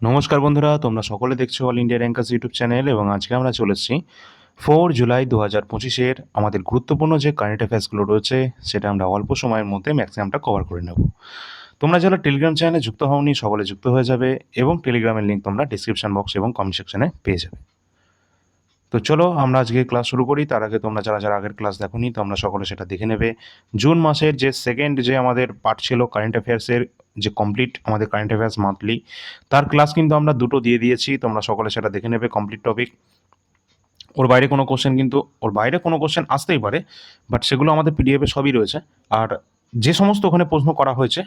নমস্কার বন্ধুরা, তোমরা সকলে দেখছ all India rankers YouTube channel এবং আজকে আমরা চলে এসেছি ফোর জুলাই দু হাজার পঁচিশের আমাদের গুরুত্বপূর্ণ যে কারেন্ট অ্যাফেয়ার্সগুলো রয়েছে, সেটা আমরা অল্প সময়ের মধ্যে ম্যাক্সিমামটা কভার করে নেব। তোমরা যারা টেলিগ্রাম চ্যানেলে যুক্ত হওনি, সকলে যুক্ত হয়ে যাবে এবং টেলিগ্রামের লিঙ্ক তোমরা ডিসক্রিপশন বক্স এবং কমেন্ট সেকশনে পেয়ে যাবে। তো চলো, আমরা আজকে ক্লাস শুরু করি। তার আগে তোমরা যারা যারা আগের ক্লাস দেখোনি, তোমরা সকলে সেটা দেখে নেবে। জুন মাসের যে সেকেন্ড যে আমাদের পার্ট ছিল কারেন্ট অ্যাফেয়ার্সের যে কমপ্লিট আমাদের কারেন্ট অ্যাফেয়ার্স মান্থলি তার ক্লাস কিন্তু আমরা দুটো দিয়ে দিয়েছি, তোমরা সকলে সেটা দেখে নেবে কমপ্লিট টপিক ওর বাইরে কোনো কোশ্চেন কিন্তু, ওর বাইরে কোনো কোশ্চেন আসতেই পারে বাট সেগুলো আমাদের পিডিএফে সবই রয়েছে। আর যে সমস্ত ওখানে প্রশ্ন করা হয়েছে,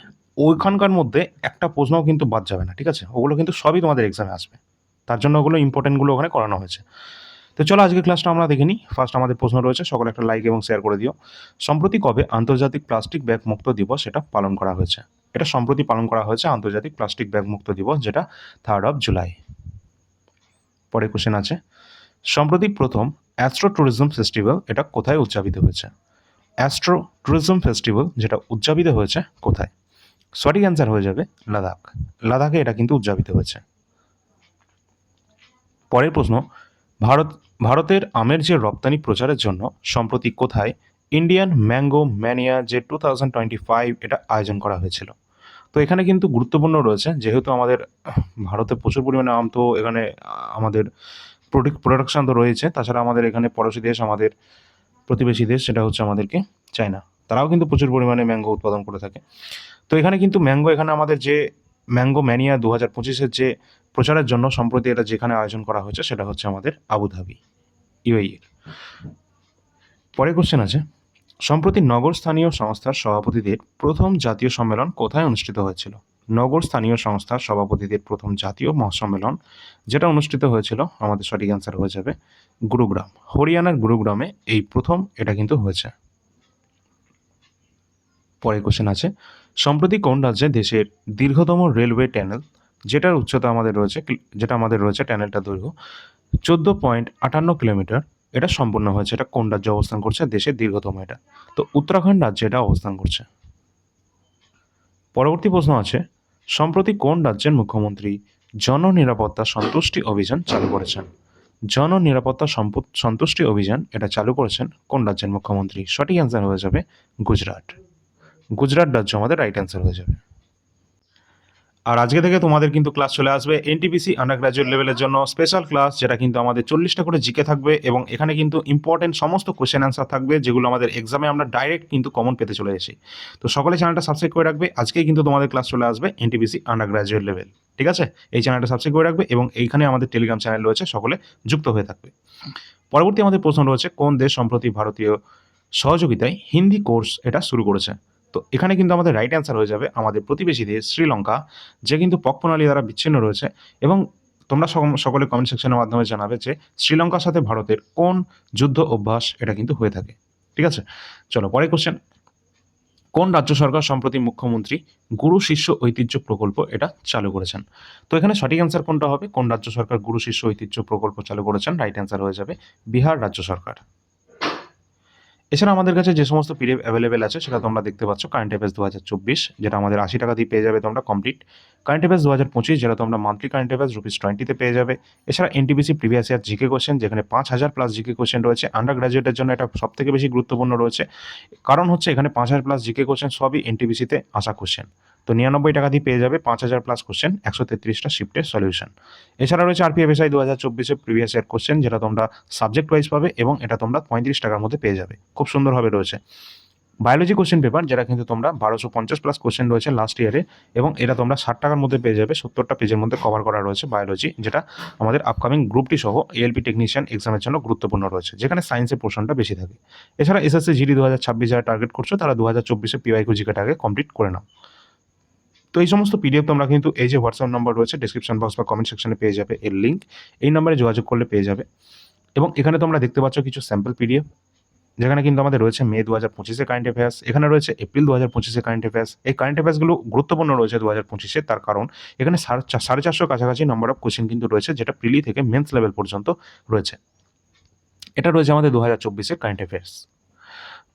ওইখানকার মধ্যে একটা প্রশ্নও কিন্তু বাদ যাবে না, ঠিক আছে? ওগুলো কিন্তু সবই তোমাদের এক্সামে আসবে। তার জন্য ওগুলো ইম্পর্টেন্টগুলো ওখানে করানো হয়েছে। তো চলো আজকে ক্লাসটা আমরা দেখে নিই। ফার্স্ট আমাদের প্রশ্ন রয়েছে, সকলে একটা লাইক এবং শেয়ার করে দিও। সম্প্রতি কবে আন্তর্জাতিক প্লাস্টিক ব্যাগ মুক্ত দিবস সেটা পালন করা হয়েছে? এটা সম্প্রতি পালন করা হয়েছে আন্তর্জাতিক প্লাস্টিক ব্যাগ মুক্ত দিবস, যেটা থার্ড অফ জুলাই পরে কোশ্চেন আছে। সম্প্রতি প্রথম অ্যাস্ট্রো ট্যুরিজম ফেস্টিভ্যাল এটা কোথায় উদযাপিত হয়েছে? অ্যাস্ট্রো ট্যুরিজম ফেস্টিভ্যাল যেটা উদযাপিত হয়েছে কোথায়? সঠিক অ্যান্সার হয়ে যাবে লাদাখ। লাদাখে এটা কিন্তু উদযাপিত হয়েছে। পরের প্রশ্ন ভারত, ভারতের আমের যে রপ্তানি প্রচারের জন্য, সম্প্রতি কোথায় ইন্ডিয়ান ম্যাঙ্গো ম্যানিয়া যে টু থাউজেন্ড টোয়েন্টি ফাইভ এটা আয়োজন করা হয়েছিল। তো এখানে কিন্তু গুরুত্বপূর্ণ রয়েছে, যেহেতু আমাদের ভারতে প্রচুর পরিমাণে আম তো এখানে, আমাদের প্রোডাকশন তো রয়েছে, তাছাড়া আমাদের এখানে পড়োশি দেশ, আমাদের প্রতিবেশী দেশ, সেটা হচ্ছে আমাদেরকে চায়না তারাও কিন্তু প্রচুর পরিমাণে ম্যাঙ্গো উৎপাদন করে থাকে। তো এখানে কিন্তু ম্যাঙ্গো এখানে আমাদের যে ম্যাঙ্গো ম্যানিয়া দু হাজার পঁচিশের যে প্রচারের জন্য সম্প্রতি এটা যেখানে আয়োজন করা হয়েছে সেটা হচ্ছে আমাদের আবুধাবি ইউএই পরে কোশ্চেন আছে। সম্প্রতি নগর স্থানীয় সংস্থার সভাপতিদের প্রথম জাতীয় সম্মেলন কোথায় অনুষ্ঠিত হয়েছিল? নগর স্থানীয় সংস্থার সভাপতিদের প্রথম জাতীয় মহাসম্মেলন যেটা অনুষ্ঠিত হয়েছিল, আমাদের সঠিক অ্যান্সার হয়ে যাবে গুরুগ্রাম। হরিয়ানার গুরুগ্রামে এই প্রথম এটা কিন্তু হয়েছে। পরে কোশ্চেন আছে। সম্প্রতি কোন রাজ্যে দেশের দীর্ঘতম রেলওয়ে ট্যানেল, যেটার উচ্চতা আমাদের রয়েছে যেটা আমাদের রয়েছে ট্যানেলটা দৈর্ঘ্য চোদ্দ পয়েন্ট আটান্ন কিলোমিটার, এটা সম্পূর্ণ হয়েছে, এটা কোন রাজ্যে অবস্থান করছে? দেশের দীর্ঘতম এটা। তো উত্তরাখণ্ড রাজ্যে এটা অবস্থান করছে। পরবর্তী প্রশ্ন আছে, সম্প্রতি কোন রাজ্যের মুখ্যমন্ত্রী জননিরাপত্তা সন্তুষ্টি অভিযান চালু করেছেন? জননিরাপত্তা সম্পদ- সন্তুষ্টি অভিযান এটা চালু করেছেন কোন রাজ্যের মুখ্যমন্ত্রী? সঠিক অ্যান্সার হয়ে যাবে গুজরাট। গুজরাট রাজ্য আমাদের রাইট অ্যান্সার হয়ে যাবে। আর আজকে থেকে তোমাদের কিন্তু ক্লাস চলে আসবে এনটিপিসি আন্ডার গ্রাজুয়েট লেভেলের জন্য স্পেশাল ক্লাস যেটা কিন্তু আমাদের চল্লিশটা করে জিকে থাকবে এবং এখানে কিন্তু ইম্পর্টেন্ট সমস্ত কোয়েশ্চেন অ্যান্সার থাকবে, যেগুলো আমাদের এক্সামে আমরা ডাইরেক্ট কিন্তু কমন পেতে চলে এসেছি। তো সকলে চ্যানেলটা সাবস্ক্রাইব করে রাখবে। আজকেই কিন্তু তোমাদের ক্লাস চলে আসবে এনটিপিসি আন্ডার গ্রাজুয়েট লেভেল ঠিক আছে? এই চ্যানেলটা সাবস্ক্রাইব করে রাখবে এবং এইখানে আমাদের টেলিগ্রাম চ্যানেল রয়েছে, সকলে যুক্ত হয়ে থাকবে। পরবর্তী আমাদের প্রশ্ন রয়েছে, কোন দেশ সম্প্রতি ভারতীয় সহযোগিতায় হিন্দি কোর্স এটা শুরু করেছে? তো এখানে কিন্তু আমাদের রাইট অ্যান্সার হয়ে যাবে আমাদের প্রতিবেশী দেশ শ্রীলঙ্কা, যে কিন্তু পক্ষপ্রণালী দ্বারা বিচ্ছিন্ন রয়েছে এবং তোমরা সকলে কমেন্ট সেকশনের মাধ্যমে জানাবে যে শ্রীলঙ্কার সাথে ভারতের কোন যুদ্ধ অভ্যাস এটা কিন্তু হয়ে থাকে। ঠিক আছে? চলো পরে কোশ্চেন কোন রাজ্য সরকার সম্প্রতি মুখ্যমন্ত্রী গুরু শিষ্য ঐতিহ্য প্রকল্প এটা চালু করেছেন? তো এখানে সঠিক অ্যান্সার কোনটা হবে? কোন রাজ্য সরকার গুরু শিষ্য ঐতিহ্য প্রকল্প চালু করেছেন? রাইট অ্যান্সার হয়ে যাবে বিহার রাজ্য সরকার। এছাড়া আমাদের কাছে যে সমস্ত পিডিএফ অ্যাভেলেবেল আছে, সেটা তোমরা দেখতে পাচ্ছ কারেন্ট অ্যাফেয়ার্স দু হাজার চব্বিশ, যেটা আমাদের আশি টাকা দিয়ে পেয়ে যাবে তোমরা কমপ্লিট কারেন্ট অ্যাফেয়ার্স দু হাজার পঁচিশ, যেটা তোমরা মান্থলি কারেন্ট অ্যাফেয়ার্স রুপিস টোয়েন্টিতে পেয়ে যাবে। এছাড়া NTPC previous year GK question যেখানে পাঁচ হাজার প্লাস জিকে কোশ্চেন রয়েছে আন্ডার গ্রাজুয়েটের জন্য এটা সব থেকে বেশি গুরুত্বপূর্ণ রয়েছে। কারণ হচ্ছে এখানে পাঁচ হাজার প্লাস জিকে কোশ্চেন সবই এনটিপিসিতে আসা কোশ্চেন তো নিরানব্বই টাকা দিয়ে পেয়ে যাবে পাঁচ হাজার প্লাস কোশ্চেন একশো তেত্রিশটা শিফটের সলিউশন এছাড়া রয়েছে আরপিএফএসআই দু হাজার চব্বিশে প্রিভিয়াস ইয়ার কোশ্চেন যেটা তোমরা সাবজেক্ট ওয়াইজ পাবে এবং এটা তোমরা পঁয়ত্রিশ টাকার মধ্যে পেয়ে যাবে। খুব সুন্দরভাবে রয়েছে। বায়োলজি কোশ্চেন পেপার যেটা কিন্তু তোমরা বারোশো পঞ্চাশ প্লাস কোশ্চেন রয়েছে লাস্ট ইয়ারে এবং এটা তোমরা ষাট টাকার মধ্যে পেয়ে যাবে। সত্তরটা পেজের মধ্যে কভার করা রয়েছে বায়োলজি যেটা আমাদের আপকামিং গ্রুপটি সহ এএলপি টেকনিশিয়ান এক্সামের জন্য গুরুত্বপূর্ণ রয়েছে, যেখানে সায়েন্সের পোর্শনটা বেশি থাকে। এছাড়া এসএসসি জিডি দু হাজার ছাব্বিশ যারা টার্গেট করছ, তারা দু হাজার চব্বিশে পিওয়াইকু জিকেটাকে কমপ্লিট করে নাও। তো এই সমস্ত পিডিএফ তোমরা কিন্তু এই যে হোয়াটসঅ্যাপ নাম্বার রয়েছে ডিসক্রিপশন বক্স বা কমেন্ট সেকশনে পেয়ে যাবে এর লিঙ্ক এই নাম্বারে যোগাযোগ করলে পেয়ে যাবে। এবং এখানে তোমরা দেখতে পাচ্ছ কিছু স্যাম্পল পিডিএফ যেখানে কিন্তু আমাদের রয়েছে মে দু হাজার পঁচিশে কারেন্ট অ্যাফেয়ার্স এখানে রয়েছে এপ্রিল দু হাজার পঁচিশে কারেন্ট অ্যাফেয়ার্স এই কারেন্ট অ্যাফেয়ার্সগুলো গুরুত্বপূর্ণ রয়েছে দু হাজার পঁচিশে, তার কারণ এখানে সাড়ে চারশো কাছাকাছি নাম্বার অফ কোশ্চেন কিন্তু রয়েছে, যেটা প্রিলি থেকে মেন্স লেভেল পর্যন্ত রয়েছে। এটা রয়েছে আমাদের দু হাজার চব্বিশের কারেন্ট অ্যাফেয়ার্স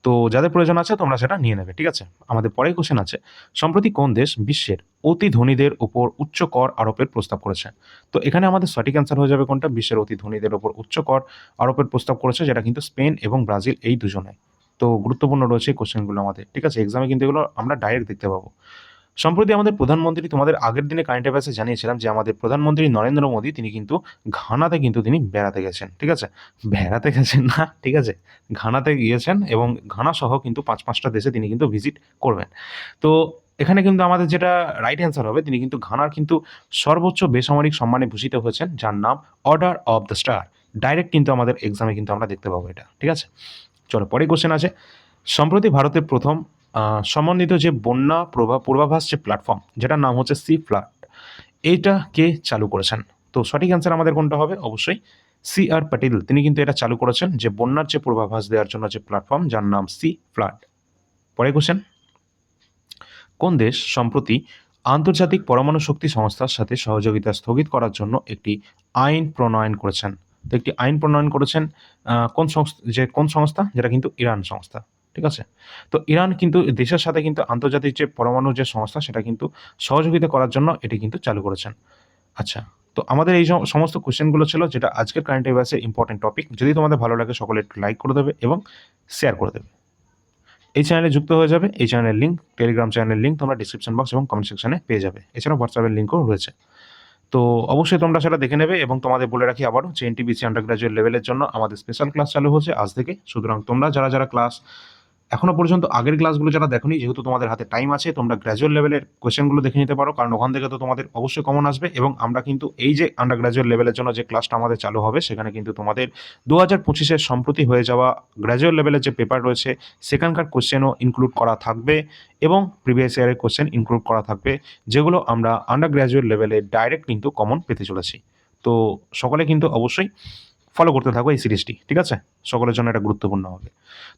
তো যাদের প্রয়োজন আছে তোমরা সেটা নিয়ে নেবে, ঠিক আছে? আমাদের পরের কোশ্চেন আছে, সম্প্রতি কোন দেশ বিশ্বের অতি ধনীদের উপর উচ্চ কর আরোপের প্রস্তাব করেছে? তো এখানে আমাদের সঠিক অ্যান্সার হয়ে যাবে কোনটা? বিশ্বের অতি ধনীদের উপর উচ্চ কর আরোপের প্রস্তাব করেছে, যেটা কিন্তু স্পেন এবং ব্রাজিল এই দুজনে। তো গুরুত্বপূর্ণ রয়েছে এই কোশ্চেনগুলো আমাদের, ঠিক আছে? এক্সামে কিন্তু এগুলো আমরা ডাইরেক্ট দেখতে পাবো। সম্প্রতি আমাদের প্রধানমন্ত্রী, তোমাদের আগের দিনে কারেন্ট অ্যাফেয়ার্সে জানিয়েছিলাম যে আমাদের প্রধানমন্ত্রী নরেন্দ্র মোদী, তিনি কিন্তু ঘানাতে কিন্তু তিনি বেড়াতে গেছেন, ঠিক আছে? বেড়াতে গেছেন না, ঠিক আছে? ঘানাতে গিয়েছেন এবং ঘানা সহ কিন্তু পাঁচ পাঁচটা দেশে তিনি কিন্তু ভিজিট করবেন। তো এখানে কিন্তু আমাদের যেটা রাইট অ্যান্সার হবে, তিনি কিন্তু ঘানার কিন্তু সর্বোচ্চ বেসামরিক সম্মানে ভূষিত হয়েছেন, যার নাম order of the star direct কিন্তু আমাদের এক্সামে কিন্তু আমরা দেখতে পাবো এটা, ঠিক আছে? চলো, পরে কোশ্চেন আছে সম্প্রতি ভারতের প্রথম সমন্বিত যে বন্যা প্রভা, পূর্বাভাস যে প্ল্যাটফর্ম যেটার নাম হচ্ছে সি ফ্লাড এইটা কে চালু করেছেন। তো সঠিক অ্যান্সার আমাদের কোনটা হবে? অবশ্যই সি আর পাটিল তিনি কিন্তু এটা চালু করেছেন যে বন্যার যে পূর্বাভাস দেওয়ার জন্য যে প্ল্যাটফর্ম যার নাম সি ফ্লাড পরে কোশ্চেন কোন দেশ সম্প্রতি আন্তর্জাতিক পরমাণু শক্তি সংস্থার সাথে সহযোগিতা স্থগিত করার জন্য একটি আইন প্রণয়ন করেছেন? তো একটি আইন প্রণয়ন করেছেন কোন সংস্থা, যে কোন সংস্থা? যেটা কিন্তু ইরান সংস্থা। ঠিক আছে? তো ইরান কিন্তু দেশের সাথে কিন্তু আন্তর্জাতিক যে পরমাণু যে সংস্থা, সেটা কিন্তু সহযোগিতা করার জন্য এটি কিন্তু চালু করেছেন। আচ্ছা তো আমাদের এই সমস্ত কোশ্চেনগুলো ছিল যেটা আজকের কারেন্ট অ্যাফেয়ার্সের ইম্পর্টেন্ট টপিক যদি তোমাদের ভালো লাগে সকলে একটু লাইক করে দেবে এবং শেয়ার করে দেবে। এই চ্যানেলে যুক্ত হয়ে যাবে, এই চ্যানেলের লিঙ্ক টেলিগ্রাম চ্যানেলের লিঙ্ক তোমরা ডিসক্রিপশন বক্স এবং কমেন্ট সেকশনে পেয়ে যাবে। এছাড়াও হোয়াটসঅ্যাপের লিঙ্কও রয়েছে। তো অবশ্যই তোমরা সেটা দেখে নেবে এবং তোমাদের বলে রাখি আবারও যে এনটিবিসি আন্ডার গ্রাজুয়েট লেভেলের জন্য আমাদের স্পেশাল ক্লাস চালু হয়েছে আজ থেকে। সুতরাং তোমরা যারা যারা ক্লাস এখনও পর্যন্ত আগের ক্লাসগুলো যারা দেখোনি, যেহেতু তোমাদের হাতে টাইম আছে, তোমরা গ্র্যাজুয়েট লেভেলের কোয়েশ্চেনগুলো দেখে নিতে পারো, কারণ ওখান থেকে তো তোমাদের অবশ্যই কমন আসবে এবং আমরা কিন্তু এই যে আন্ডার গ্র্যাজুয়েট লেভেলের জন্য যে ক্লাসটা আমাদের চালু হবে, সেখানে কিন্তু তোমাদের দু হাজার পঁচিশের সম্প্রতি হয়ে যাওয়া গ্র্যাজুয়েট লেভেলের যে পেপার রয়েছে, সেখানকার কোশ্চেনও ইনক্লুড করা থাকবে এবং প্রিভিয়াস ইয়ারের কোশ্চেন ইনক্লুড করা থাকবে, যেগুলো আমরা আন্ডার গ্র্যাজুয়েট লেভেলে ডাইরেক্ট কিন্তু কমন পেতে চলেছি। তো সকলে কিন্তু অবশ্যই ফলো করতে থাকো এই সিরিজটি ঠিক আছে? সকলের জন্য এটা গুরুত্বপূর্ণ হবে।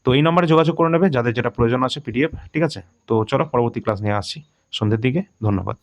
তো এই নম্বরে যোগাযোগ করে নেবে, যাদের যেটা প্রয়োজন আছে পিডিএফ ঠিক আছে? তো চলো পরবর্তী ক্লাস নিয়ে আসছি। সন্ধ্যের দিকে, ধন্যবাদ।